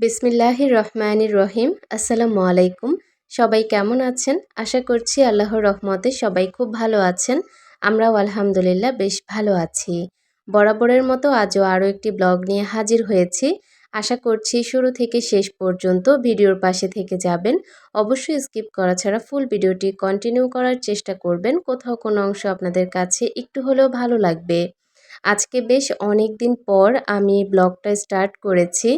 বিসমিল্লাহির রহমানির রহিম। আসসালামু আলাইকুম। সবাই কেমন আছেন? আশা করছি আল্লাহর রহমতে সবাই খুব ভালো আছেন। আমরাও আলহামদুলিল্লাহ বেশ ভালো আছি। বরাবরের মতো আজও আরও একটি ব্লগ নিয়ে হাজির হয়েছি। আশা করছি শুরু থেকে শেষ পর্যন্ত ভিডিওর পাশে থেকে যাবেন। অবশ্যই স্কিপ করা ছাড়া ফুল ভিডিওটি কন্টিনিউ করার চেষ্টা করবেন। কোথাও কোনো অংশ আপনাদের কাছে একটু হলেও ভালো লাগবে। আজকে বেশ অনেক দিন পর আমি ব্লগটা স্টার্ট করেছি।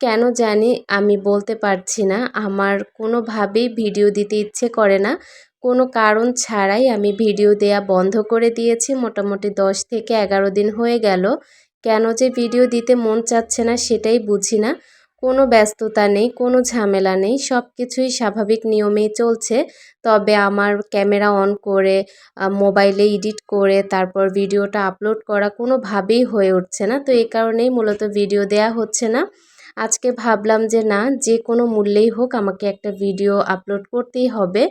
কেন জানি আমি বলতে পারছি না। আমার কোনোভাবেই ভিডিও দিতে ইচ্ছে করে না। কোনো কারণ ছাড়াই আমি ভিডিও দেয়া বন্ধ করে দিয়েছি। মোটামুটি দশ থেকে এগারো দিন হয়ে গেল। কেন যে ভিডিও দিতে মন চাচ্ছে না সেটাই বুঝি না। কোনো ব্যস্ততা নেই, কোনো ঝামেলা নেই। সব কিছুই স্বাভাবিক নিয়মেই চলছে। তবে আমার ক্যামেরা অন করে মোবাইলে এডিট করে, তারপর ভিডিওটা আপলোড করা কোনোভাবেই হয়ে উঠছে না। তো এই কারণেই মূলত ভিডিও দেয়া হচ্ছে না। আজকে ভাবলাম যে না, যে কোনো মূল্যেই হোক আমাকে একটা ভিডিও আপলোড করতেই হবে।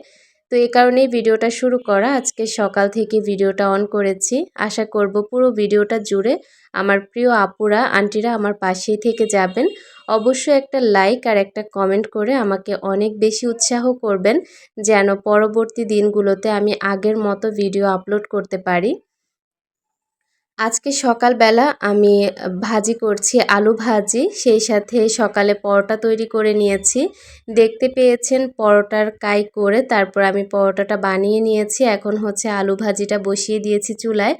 তো এই কারণেই ভিডিওটা শুরু করা। আজকে সকাল থেকে ভিডিওটা অন করেছি। আশা করব পুরো ভিডিওটা জুড়ে আমার প্রিয় আপুরা, আন্টিরা আমার পাশেই থেকে যাবেন। অবশ্যই একটা লাইক আর একটা কমেন্ট করে আমাকে অনেক বেশি উৎসাহ করবেন, যেন পরবর্তী দিনগুলোতে আমি আগের মতো ভিডিও আপলোড করতে পারি। আজকে সকালবেলা আমি ভাজি করছি আলু ভাজি। সেই সাথে সকালে পরোটা তৈরি করে নিয়েছি। দেখতে পেয়েছেন পরোটার কাই করে। তারপর আমি পরোটাটা বানিয়ে নিয়েছি। এখন হচ্ছে আলু ভাজিটা বসিয়ে দিয়েছি চুলায়।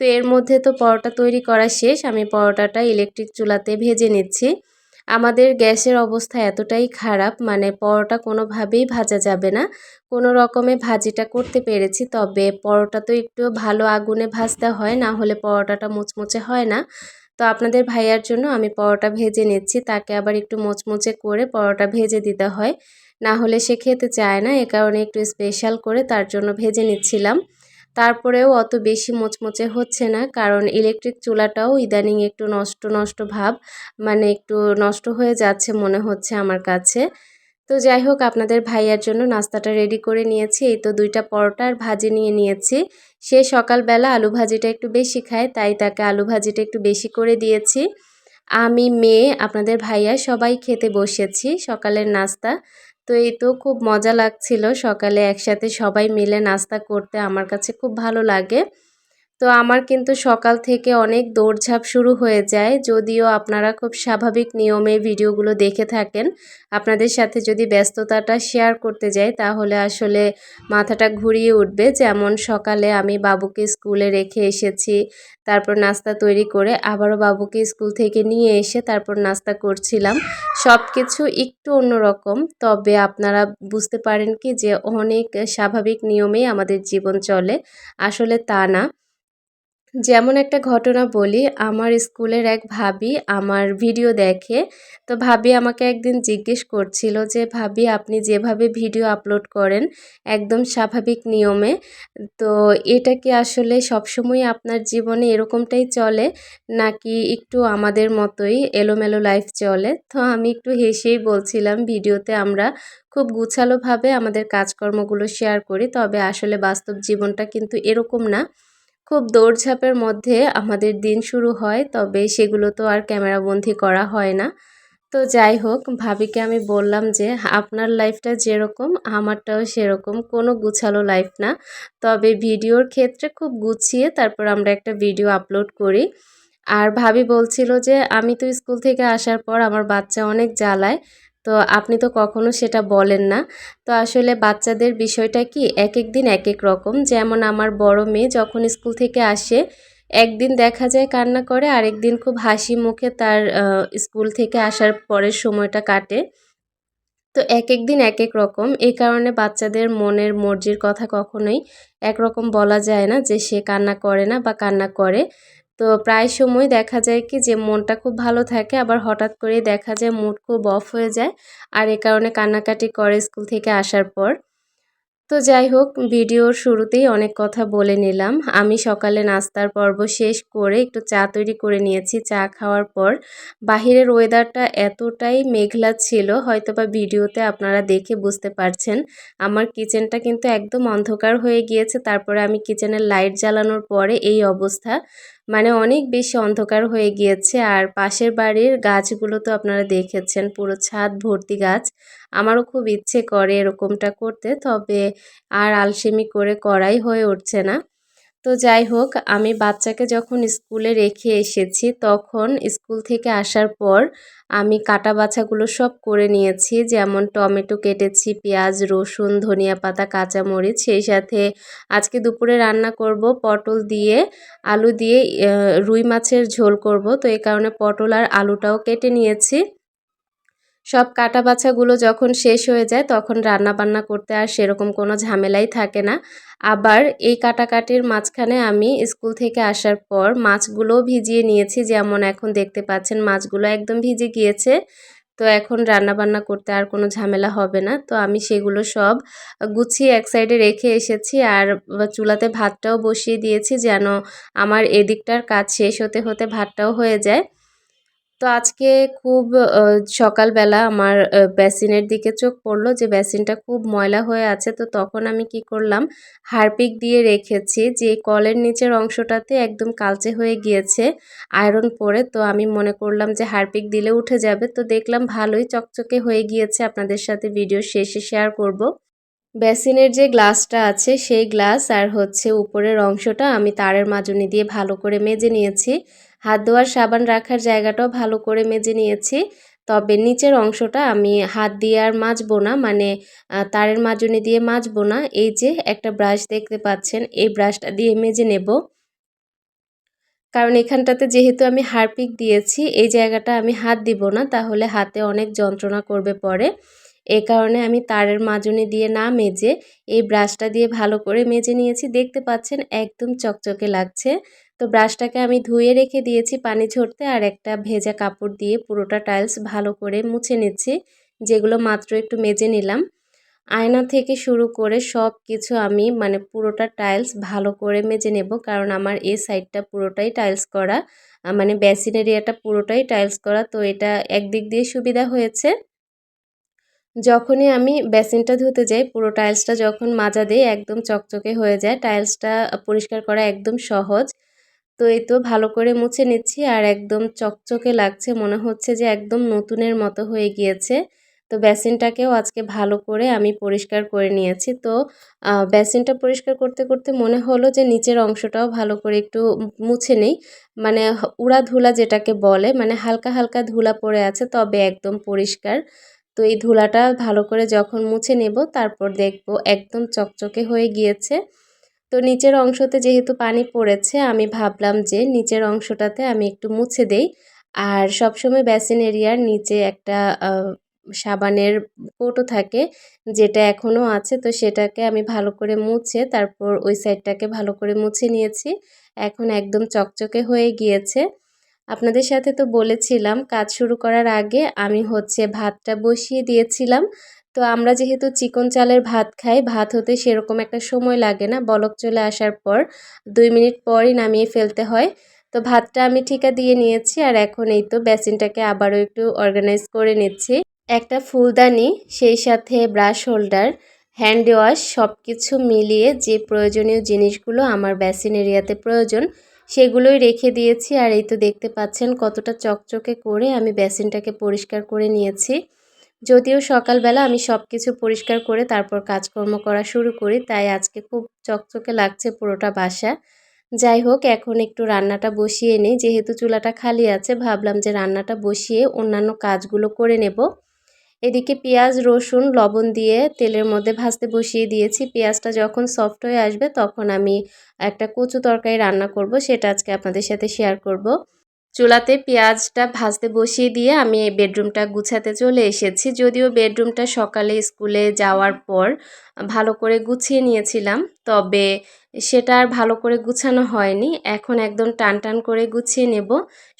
তো এর মধ্যে তো পরোটা তৈরি করা শেষ। আমি পরোটাটা ইলেকট্রিক চুলাতে ভেজে নিচ্ছি। আমাদের গ্যাসের অবস্থা এতটাই খারাপ মানে পরোটা কোনোভাবেই ভাজা যাবে না। কোনো রকমে ভাজিটা করতে পেরেছি, তবে পরোটা তো একটু ভালো আগুনে ভাজতে হয়, না হলে পরোটাটা মুচমুচে হয় না। তো আপনাদের ভাইয়ার জন্য আমি পরোটা ভেজে নিচ্ছি, তাকে আবার একটু মুচমুচে করে পরোটা ভেজে দিতে হয়। না হলে সে খেতে চায় না, এ কারণে একটু স্পেশাল করে তার জন্য ভেজে নিচ্ছিলাম। তারপরেও অত বেশি মোচমোচে হচ্ছে না, কারণ ইলেকট্রিক চুলাটাও ইদানিং একটু নষ্ট নষ্ট ভাব মানে একটু নষ্ট হয়ে যাচ্ছে মনে হচ্ছে আমার কাছে। তো যাই হোক, আপনাদের ভাইয়ার জন্য নাস্তাটা রেডি করে নিয়েছি। এই তো দুইটা পরোটা আর ভাজি নিয়ে নিয়েছি। সে সকালবেলা আলু ভাজিটা একটু বেশি খায়, তাই তাকে আলু ভাজিটা একটু বেশি করে দিয়েছি। আমি, মেয়ে, আপনাদের ভাইয়া সবাই খেতে বসেছি সকালের নাস্তা। তো এই তো খুব মজা লাগছিল সকালে একসাথে সবাই মিলে নাস্তা করতে। আমার কাছে খুব ভালো লাগে। তো আমার কিন্তু সকাল থেকে অনেক দৌড়ঝাঁপ শুরু হয়ে যায়, যদিও আপনারা খুব স্বাভাবিক নিয়মে ভিডিওগুলো দেখে থাকেন। আপনাদের সাথে যদি ব্যস্ততাটা শেয়ার করতে যাই, তাহলে আসলে মাথাটা ঘুরিয়ে উঠবে। যেমন সকালে আমি বাবুকে স্কুলে রেখে এসেছি, তারপর নাস্তা তৈরি করে আবারও বাবুকে স্কুল থেকে নিয়ে এসে তারপর নাস্তা করছিলাম। সব কিছু একটু অন্যরকম, তবে আপনারা বুঝতে পারেন কি যে অনেক স্বাভাবিক নিয়মেই আমাদের জীবন চলে। আসলে তা না। যেমন একটা ঘটনা বলি, আমার স্কুলের এক ভাবি আমার ভিডিও দেখে। তো ভাবি আমাকে একদিন জিজ্ঞেস করছিল যে, ভাবি, আপনি যেভাবে ভিডিও আপলোড করেন একদম স্বাভাবিক নিয়মে, তো এটা কি আসলে সবসময় আপনার জীবনে এরকমটাই চলে নাকি একটু আমাদের মতোই এলোমেলো লাইফ চলে? তো আমি একটু হেসেই বলছিলাম, ভিডিওতে আমরা খুব গুছালোভাবে আমাদের কাজকর্মগুলো শেয়ার করি, তবে আসলে বাস্তব জীবনটা কিন্তু এরকম না। খুব দৌড়ঝাঁপের মধ্যে আমাদের দিন শুরু হয়, তবে সেগুলো তো আর ক্যামেরাবন্দি করা হয় না। তো যাই হোক, ভাবিকে আমি বললাম যে, আপনার লাইফটা যেরকম, আমারটাও সেরকম, কোনো গুছালো লাইফ না। তবে ভিডিওর ক্ষেত্রে খুব গুছিয়ে তারপর আমরা একটা ভিডিও আপলোড করি। আর ভাবি বলছিল যে, আমি তো স্কুল থেকে আসার পর আমার বাচ্চা অনেক জ্বালায় তো আপনি তো কখনো সেটা বলেন না। তো আসলে বাচ্চাদের বিষয়টা কি? এক এক দিন এক এক রকম। যেমন আমার বড় মেয়ে যখন স্কুল থেকে আসে, একদিন দেখা যায় কান্না করে আরেক দিন খুব হাসি মুখে তার স্কুল থেকে আসার পরের সময়টা কাটে। তো এক এক দিন এক এক রকম। এই কারণে বাচ্চাদের মনের মর্জির কথা কখনোই একরকম বলা যায় না যে সে কান্না করে না বা কান্না করে। তো প্রায় সময় দেখা যায় কি যে মনটা খুব ভালো থাকে, আবার হঠাৎ করেই দেখা যায় মুড খুব অফ হয়ে যায়। আর এ কারণে কান্নাকাটি করে স্কুল থেকে আসার পর। তো যাই হোক, ভিডিওর শুরুতেই অনেক কথা বলে নিলাম। আমি সকালে নাস্তার পর্ব শেষ করে একটু চা তৈরি করে নিয়েছি। চা খাওয়ার পর বাহিরের ওয়েদারটা এতটাই মেঘলা ছিল হয়তো বা ভিডিওতে আপনারা দেখে বুঝতে পারছেন। আমার কিচেনটা কিন্তু একদম অন্ধকার হয়ে গিয়েছে। তারপরে আমি কিচেনের লাইট জ্বালানোর পরে এই অবস্থা। মানে অনেক বেশি অন্ধকার হয়ে গিয়েছে। আর পাশের বাড়ির গাছগুলো তো আপনারা দেখেছেন, পুরো ছাদ ভর্তি গাছ। আমারও খুব ইচ্ছে করে এরকমটা করতে, তবে আর আলসেমি করে করাই হয়ে উঠছে না। তো যাই হোক, আমি বাচ্চাকে যখন স্কুলে রেখে এসেছি, তখন স্কুল থেকে আসার পর আমি কাটা বাছাগুলো সব করে নিয়েছি, যেমন টমেটো কেটেছি, পেঁয়াজ, রসুন, ধনিয়া পাতা, কাঁচামরিচ, সেই সাথে আজকে দুপুরে রান্না করব পটল দিয়ে, আলু দিয়ে রুই মাছের ঝোল করব। তো এই কারণে পটল আর আলুটাও কেটে নিয়েছি। সব কাটা বাছাগুলো যখন শেষ হয়ে যায়, তখন রান্না বান্না করতে আর সেরকম কোনো ঝামেলাই থাকে না। আবার এই কাটাকাটির মাঝখানে আমি স্কুল থেকে আসার পর মাছগুলোও ভিজিয়ে নিয়েছি। যেমন এখন দেখতে পাচ্ছেন, মাছগুলো একদম ভিজে গিয়েছে। তো এখন রান্না বান্না করতে আর কোনো ঝামেলা হবে না। তো আমি সেগুলো সব গুছিয়ে এক সাইডে রেখে এসেছি আর চুলাতে ভাতটাও বসিয়ে দিয়েছি যেন আমার এদিকটার কাজ শেষ হতে হতে ভাতটাও হয়ে যায়। তো আজকে খুব সকালবেলা আমার বেসিনের দিকে চোখ পড়ল যে বেসিনটা খুব ময়লা হয়ে আছে। তো তখন আমি কি করলাম, হারপিক দিয়ে রেখেছি যে কলের নিচের অংশটাতে একদম কালচে হয়ে গিয়েছে আয়রন পরে। তো আমি মনে করলাম যে হারপিক দিলে উঠে যাবে। তো দেখলাম ভালোই চকচকে হয়ে গিয়েছে। আপনাদের সাথে ভিডিও শেষে শেয়ার করব। বেসিনের যে গ্লাসটা আছে সেই গ্লাস আর হচ্ছে উপরের অংশটা আমি তারের মাজনি দিয়ে ভালো করে মেজে নিয়েছি। হাত ধোয়ার সাবান রাখার জায়গাটাও ভালো করে মেজে নিয়েছি। তবে নিচের অংশটা আমি হাত দিয়ে আর মাজবো না মানে তারের মাজনি দিয়ে মাজবো না। এই যে একটা ব্রাশ দেখতে পাচ্ছেন, এই ব্রাশটা দিয়ে মেজে নেব। কারণ এখানটাতে যেহেতু আমি হারপিক দিয়েছি, এই জায়গাটা আমি হাত দিব না, তাহলে হাতে অনেক যন্ত্রণা করবে পরে। এ কারণে আমি তারের মাজনি দিয়ে না মেজে, এই ব্রাশটা দিয়ে ভালো করে মেজে নিয়েছি। দেখতে পাচ্ছেন, একদম চকচকে লাগছে। তো ব্রাশটাকে আমি ধুয়ে রেখে দিয়েছি পানি ঝরতে আর একটা ভেজা কাপড় দিয়ে পুরোটা টাইলস ভালো করে মুছে নিচ্ছি, যেগুলো মাত্র একটু মেজে নিলাম। আয়না থেকে শুরু করে সব কিছু আমি মানে পুরোটা টাইলস ভালো করে মেজে নেব, কারণ আমার এই সাইডটা পুরোটাই টাইলস করা মানে বেসিন এরিয়াটা পুরোটাই টাইলস করা, তো এটা একদিক দিয়ে সুবিধা হয়েছে। যখনই আমি বেসিনটা ধুতে যাই, পুরো টাইলসটা যখন মাজা দিই, একদম চকচকে হয়ে যায়। টাইলসটা পরিষ্কার করা একদম সহজ। তো এই তো ভালো করে মুছে নিচ্ছি আর একদম চকচকে লাগছে। মনে হচ্ছে যে একদম নতুনের মতো হয়ে গিয়েছে। তো বেসিনটাকেও আজকে ভালো করে আমি পরিষ্কার করে নিয়েছি। তো বেসিনটা পরিষ্কার করতে করতে মনে হলো যে নিচের অংশটাও ভালো করে একটু মুছে নেই। মানে উড়া ধুলা যেটাকে বলে মানে হালকা হালকা ধুলা পড়ে আছে, তবে একদম পরিষ্কার। তো এই ধুলাটা ভালো করে যখন মুছে নেব, তারপর দেখব একদম চকচকে হয়ে গিয়েছে। তো নিচের অংশতে যেহেতু পানি পড়েছে, আমি ভাবলাম যে নিচের অংশটাতে আমি একটু মুছে দেই। আর সবসময় বেসিন এরিয়ার নিচে একটা সাবানের কোটো থাকে, যেটা এখনও আছে, তো সেটাকে আমি ভালো করে মুছে, তারপর ওই সাইডটাকে ভালো করে মুছে নিয়েছি। এখন একদম চকচকে হয়ে গিয়েছে। আপনাদের সাথে তো বলেছিলাম, কাজ শুরু করার আগে আমি হচ্ছে ভাতটা বসিয়ে দিয়েছিলাম। তো আমরা যেহেতু চিকন চালের ভাত খাই, ভাত হতে সেরকম একটা সময় লাগে না। বলক চলে আসার পর দুই মিনিট পরই নামিয়ে ফেলতে হয়। তো ভাতটা আমি ঠিকা দিয়ে নিয়েছি আর এখন এই তো বেসিনটাকে আবারও একটু অর্গানাইজ করে নিচ্ছি। একটা ফুলদানি, সেই সাথে ব্রাশ হোল্ডার হ্যান্ড ওয়াশ সব কিছু মিলিয়ে যে প্রয়োজনীয় জিনিসগুলো আমার বেসিন এরিয়াতে প্রয়োজন, সেগুলোই রেখে দিয়েছি। আর এই তো দেখতে পাচ্ছেন কতটা চকচকে করে আমি বেসিনটাকে পরিষ্কার করে নিয়েছি। যদিও সকালবেলা আমি সব কিছু পরিষ্কার করে তারপর কাজকর্ম করা শুরু করি, তাই আজকে খুব চকচকে লাগছে পুরোটা বাসা। যাই হোক, এখন একটু রান্নাটা বসিয়ে নিই, যেহেতু চুলাটা খালি আছে, ভাবলাম যে রান্নাটা বসিয়ে অন্যান্য কাজগুলো করে নেব। এদিকে পেঁয়াজ, রসুন, লবণ দিয়ে তেলের মধ্যে ভাজতে বসিয়ে দিয়েছি। পেঁয়াজটা যখন সফট হয়ে আসবে, তখন আমি একটা কচু তরকারি রান্না করব, সেটা আজকে আপনাদের সাথে শেয়ার করব। চুলাতে পেঁয়াজটা ভাজতে বসিয়ে দিয়ে আমি এই বেডরুমটা গুছাতে চলে এসেছি। যদিও বেডরুমটা সকালে স্কুলে যাওয়ার পর ভালো করে গুছিয়ে নিয়েছিলাম, তবে সেটা আর ভালো করে গুছানো হয়নি। এখন একদম টান টান করে গুছিয়ে নেব।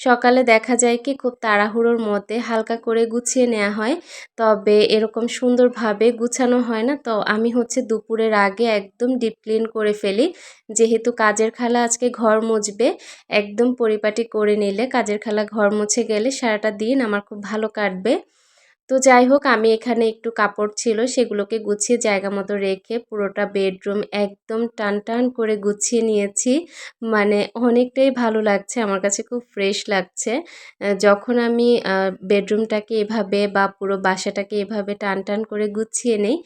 সকালে দেখা যায় কি খুব তাড়াহুড়োর মধ্যে হালকা করে গুছিয়ে নেওয়া হয়। তবে এরকম সুন্দরভাবে গুছানো হয় না। তো আমি হচ্ছে দুপুরের আগে একদম ডিপ ক্লিন করে ফেলি। যেহেতু কাজের খালা আজকে ঘর মুছবে, একদম পরিপাটি করে নিলে কাজের খালা ঘর মুছে গেলে সারাটা দিন আমার খুব ভালো কাটবে। তো যাই হোক, আমি এখানে একটু কাপড় ছিল, সেগুলোকে গুছিয়ে জায়গা মতো রেখে পুরোটা বেডরুম একদম টান টান করে গুছিয়ে নিয়েছি। মানে অনেকটাই ভালো লাগছে, আমার কাছে খুব ফ্রেশ লাগছে। যখন আমি বেডরুমটাকে এভাবে বা পুরো বাসাটাকে এভাবে টান টান করে গুছিয়ে নেই,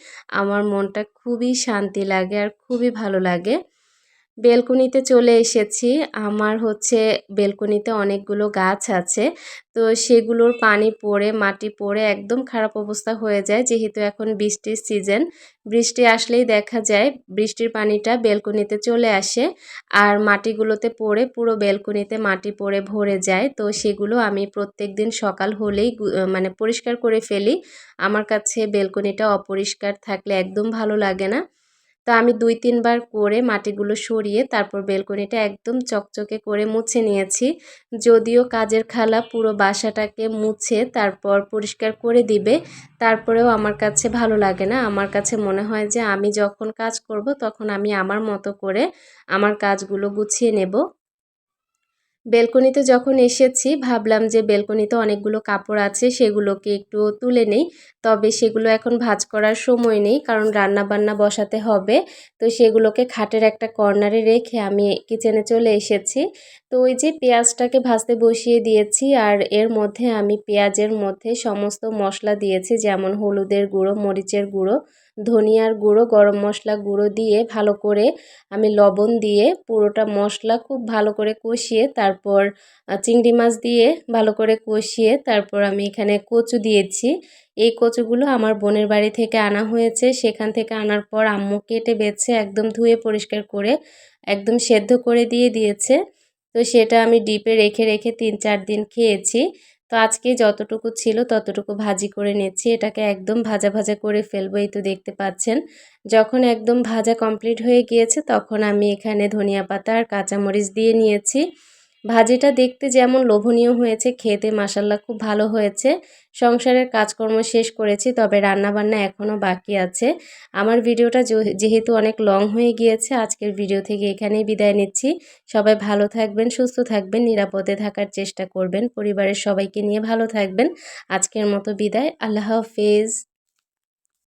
আমার মনটা খুবই শান্তি লাগে আর খুবই ভালো লাগে। বেলকনিতে চলে এসেছি। আমার হচ্ছে বেলকনিতে অনেকগুলো গাছ আছে। তো সেগুলোর পানি পড়ে, মাটি পড়ে একদম খারাপ অবস্থা হয়ে যায়। যেহেতু এখন বৃষ্টির সিজন, বৃষ্টি আসলেই দেখা যায় বৃষ্টির পানিটা বেলকনিতে চলে আসে আর মাটিগুলোতে পড়ে পুরো বেলকনিতে মাটি পড়ে ভরে যায়। তো সেগুলো আমি প্রত্যেক দিন সকাল হলেই মানে পরিষ্কার করে ফেলি। আমার কাছে বেলকনিটা অপরিষ্কার থাকলে একদম ভালো লাগে না। তো আমি দুই, তিনবার করে মাটিগুলো সরিয়ে তারপর বেলকনিটা একদম চকচকে করে মুছে নিয়েছি। যদিও কাজের খালা পুরো বাসাটাকে মুছে তারপর পরিষ্কার করে দিবে, তারপরেও আমার কাছে ভালো লাগে না। আমার কাছে মনে হয় যে আমি যখন কাজ করব তখন আমি আমার মতো করে আমার কাজগুলো গুছিয়ে নেব। বেলকনিতে যখন এসেছি, ভাবলাম যে বেলকনিতে অনেকগুলো কাপড় আছে, সেগুলোকে একটু তুলে নেই। তবে সেগুলো এখন ভাজ করার সময় নেই, কারণ রান্না বান্না বসাতে হবে। তো সেগুলোকে খাটের একটা কর্নারে রেখে আমি কিচেনে চলে এসেছি। তো ওই যে পেঁয়াজটাকে ভাজতে বসিয়ে দিয়েছি, আর এর মধ্যে আমি পেঁয়াজের মধ্যে সমস্ত মশলা দিয়েছি, যেমন হলুদের গুঁড়ো, মরিচের গুঁড়ো। ধনিয়ার গুঁড়ো, গরম মশলা গুঁড়ো দিয়ে ভালো করে আমি লবণ দিয়ে পুরোটা মশলা খুব ভালো করে কষিয়ে তারপর চিংড়ি মাছ দিয়ে ভালো করে কষিয়ে তারপর আমি এখানে কচু দিয়েছি। এই কচুগুলো আমার বোনের বাড়ি থেকে আনা হয়েছে। সেখান থেকে আনার পর আম্মু কেটে বেছে একদম ধুয়ে পরিষ্কার করে একদম সেদ্ধ করে দিয়ে দিয়েছে। তো সেটা আমি ডিপে রেখে রেখে তিন চার দিন খেয়েছি। তো আজকে যতটুকু ছিল ততটুকু ভাজি করে নেছি এটাকে একদম ভাজা ভাজা করে ফেলব, এই তো দেখতে পাচ্ছেন। যখন একদম ভাজা কমপ্লিট হয়ে গিয়েছে, তখন আমি এখানে ধনিয়া পাতা আর কাঁচামরিচ দিয়ে নিয়েছি। ভাজিটা দেখতে যেমন লোভনীয় হয়েছে, খেতে মাসাল্লা খুব ভালো হয়েছে। সংসারের কাজকর্ম শেষ করেছি, তবে রান্নাবান্না এখনও বাকি আছে। আমার ভিডিওটা যেহেতু অনেক লং হয়ে গিয়েছে, আজকের ভিডিও থেকে এখানেই বিদায় নিচ্ছি। সবাই ভালো থাকবেন, সুস্থ থাকবেন, নিরাপদে থাকার চেষ্টা করবেন। পরিবারের সবাইকে নিয়ে ভালো থাকবেন। আজকের মতো বিদায়, আল্লাহ হাফেজ।